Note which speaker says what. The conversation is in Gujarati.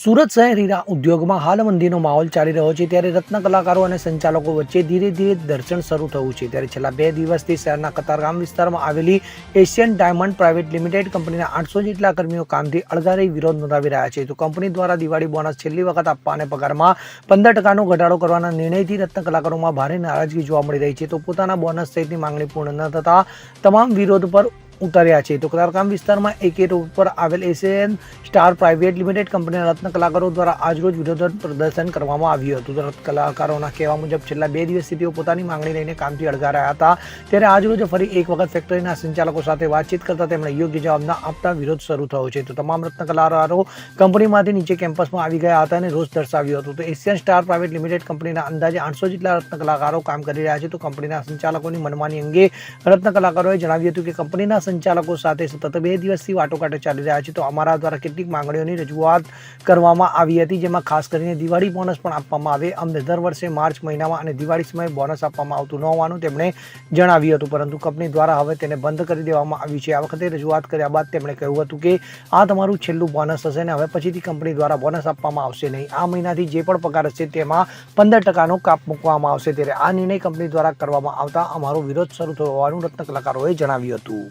Speaker 1: સુરત શહેર હીરા ઉદ્યોગમાં હાલ મંદીનો માહોલ ચાલી રહ્યો છે ત્યારે રત્ન કલાકારો અને સંચાલકો વચ્ચે ધીરે ધીરે દર્શન શરૂ થયું છે ત્યારે છેલ્લા બે દિવસથી શહેરના કતારગામ વિસ્તારમાં આવેલી એશિયન ડાયમંડ પ્રાઇવેટ લિમિટેડ કંપનીના આઠસો જેટલા કર્મીઓ કામથી અળગા વિરોધ નોંધાવી રહ્યા છે. તો કંપની દ્વારા દિવાળી બોનસ છેલ્લી વખત આપવા અને પગારમાં પંદર ટકાનો ઘટાડો કરવાના નિર્ણયથી રત્ન કલાકારોમાં ભારે નારાજગી જોવા મળી રહી છે. તો પોતાના બોનસ સહિતની માંગણી પૂર્ણ ન થતા તમામ વિરોધ પર ઉતર્યા છે. તો કલારકામ વિસ્તારમાં એકે રોડ પર આવેલ એશિયન સ્ટાર પ્રાઇવેટ લિમિટેડ કંપનીના રત્ન કલાકારો દ્વારા આજરોજ વિરોધ પ્રદર્શન કરવામાં આવ્યું હતું. રત્ન કલાકારોના કહેવા મુજબ છેલ્લા બે દિવસથી તેઓ પોતાની માંગણી લઈને કામથી અડગારાયા હતા. ત્યારે આજરોજ ફરી એક વખત ફેક્ટરીના સંચાલકો સાથે વાતચીત કરતા તેમણે યોગ્ય જવાબ ના આપતા વિરોધ શરૂ થયો છે. તો તમામ રત્ન કલાકારો કંપનીમાંથી નીચે કેમ્પસમાં આવી ગયા હતા અને રોષ દર્શાવ્યો હતો. તો એશિયન સ્ટાર પ્રાઇવેટ લિમિટેડ કંપનીના અંદાજે આઠસો જેટલા રત્ન કલાકારો કામ કરી રહ્યા છે. તો કંપનીના સંચાલકોની મનમાની અંગે રત્ન કલાકારોએ જણાવ્યું હતું કે કંપનીના સંચાલકો સાથે સતત બે દિવસથી વાટોકાટો ચાલી રહ્યા છે. તો અમારા દ્વારા કેટલીક માંગણીઓની રજૂઆત કરવામાં આવી હતી, જેમાં ખાસ કરીને દિવાળી બોનસ પણ આપવામાં આવે. અમને દર વર્ષે માર્ચ મહિનામાં અને દિવાળી સમયે બોનસ આપવામાં આવતું ન હોવાનું તેમણે જણાવ્યું હતું. પરંતુ કંપની દ્વારા હવે તેને બંધ કરી દેવામાં આવ્યું છે. આ વખતે રજૂઆત કર્યા બાદ તેમણે કહ્યું હતું કે, આ તમારું છેલ્લું બોનસ હશે ને હવે પછીથી કંપની દ્વારા બોનસ આપવામાં આવશે નહીં. આ મહિનાથી જે પણ પગાર હશે તેમાં પંદર ટકાનો કાપ મૂકવામાં આવશે. ત્યારે આ નિર્ણય કંપની દ્વારા કરવામાં આવતા અમારો વિરોધ શરૂ થયો હોવાનું રત્ન કલાકારોએ જણાવ્યું હતું.